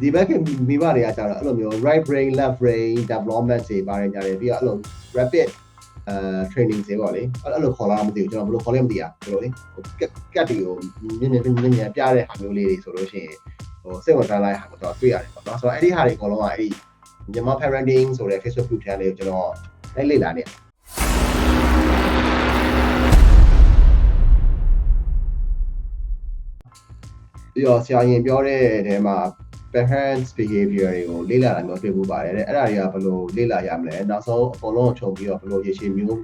ဒီဘက်ကမိဘတွေကကျတော့အဲ့လိုမျိုး right brain left brain development တွေပါတယ်ညာတယ်ပြီးတော့အဲ့လို rapid အဲ training တွေပေါ့လေအဲ့လိုခေါ်လာမသိဘူးကျွန်တော်ဘယ်လိုခေါ်လဲမသိဘူးဘယ်လိုလေဟိုကက်ကက်တွေကိုမြင်မြင်မြင်မြင်ပြတဲ့ဟာမျိုးလေးတွေဆိုလို့ရှိရင်ဟိုစိတ်ဝင်စားလိုက်ဟာကိုတော့တွေ့ရတယ်ပေါ့နော်ဆိုတော့အဲ့ဒီဟာတွေအကုန်လုံးကအဲ့ဒီမြန်မာ parenting ဆိုတဲ့ Facebook group ထဲလေးကိုကျွန်တော်လိုက်လေ့လာနေပြီးတော့ဆရာရင်ပြောတဲ့အဲမှာ parents behavior တွေကိုလေ့လာတာမျိုးတွေ့ဖို့ပါတယ်တဲ့အဲ့ဒါတွေကဘယ်လိုလေ့လာရမလဲနောက်ဆုံးအကုန်လုံးကိုခြုံပြီးတော့ဘယ်လိုရေရှည်မျိုး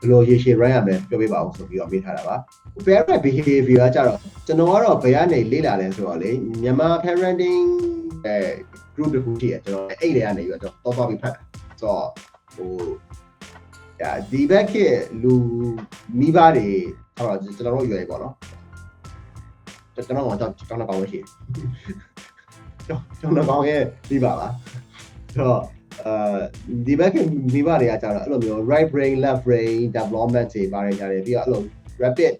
ဘယ်လိုရေရှည် run ရမလဲပြောပြပါအောင်ဆိုပြီးတော့မေးထားတာပါ parent behavior ကကြတော့ကျွန်တော်ကတော့ဘယ်ကနေလေ့လာလဲဆိုတော့လေမြန်မာ parenting အဲ group တစ်ခုရှိရကျွန်တော်အဲ့ဒီကနေပြီးတော့တော့တော့ပြီးဖတ်တာဆိုတော့ဟိုဒါဒီဘက်ကလူမိဘတွေဟောကျွန်တော်တို့ရွယ်ပေါ့နော်ကျွန်တော်ကတော့ကျွန်တော်ကောင်းလို့ရှိတယ် ကျွန်တော်ကောင်းရဲ့ဒီပါလားဆိုတော့အဲဒီဘက်ကမိဘတွေကကြတော့အဲ့လိုမျိုး right brain left brain development တွေပါတယ်ကြတယ်ပြီးတော့အဲ့လို rapid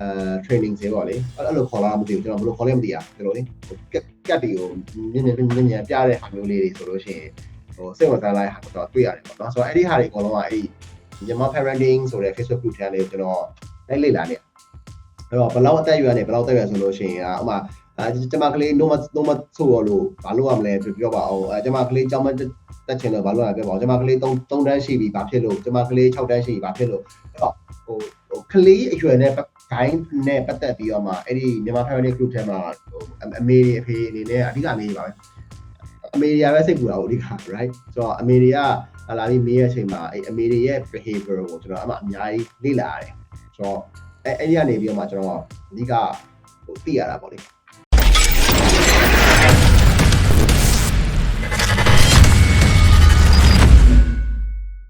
အဲ training တွေပေါ့လေအဲ့လိုခေါ်လာမသိဘူးကျွန်တော်ဘယ်လိုခေါ်လဲမသိဘူးဘယ်လိုလေကက်ကက်တွေကိုမြင်မြင်မြင်မြင်ပြတဲ့ဟာမျိုးလေးတွေဆိုလို့ရှိရင်ဟိုစိတ်ဝင်စားလိုက်ဟာကိုတော့တွေ့ရတယ်ပေါ့နော်ဆိုတော့အဲ့ဒီဟာတွေအကုန်လုံးကအဲ့ဒီမြန်မာ parenting ဆိုတဲ့ Facebook group ထဲလေးကိုကျွန်တော်လိုက်လေ့လာနေအဲ့တော့ဘယ်လောက်အသက်အရွယ်နဲ့ဘယ်လောက်အသက်အရွယ်ဆိုလို့ရှိရင်ဥမာ အဲကျမကလေး no မ no မဆိုရလို့ဘာလို့ရမလဲပြောပါအောင်အဲကျမကလေးကြောင်းမတက်ချင်လို့ဘာလို့ရပြောပါအောင်ကျမကလေး3 3တန်းရှိပြီဘာဖြစ်လို့ကျမကလေး6တန်းရှိပြီဘာဖြစ်လို့အဲ့တော့ဟိုဟိုကလေးအရွယ်နဲ့ဂိုင်းနဲ့ပတ်သက်ပြီးတော့မှအဲ့ဒီမြန်မာ family group ထဲမှာဟိုအမေတွေအဖေအနေနဲ့အဓိကအမေတွေပါပဲအမေတွေကပဲစိတ်ပူတာကိုအဓိက right ဆိုတော့အမေတွေကလာလာလေးမေးရတဲ့အချိန်မှာအဲ့အမေတွေရဲ့ behavior ကိုကျွန်တော်အမှအများကြီးလေ့လာရတယ်ဆိုတော့အဲ့အဲ့ဒီကနေပြီးတော့မှကျွန်တော်အဓိကဟိုသိရတာပေါ့လေ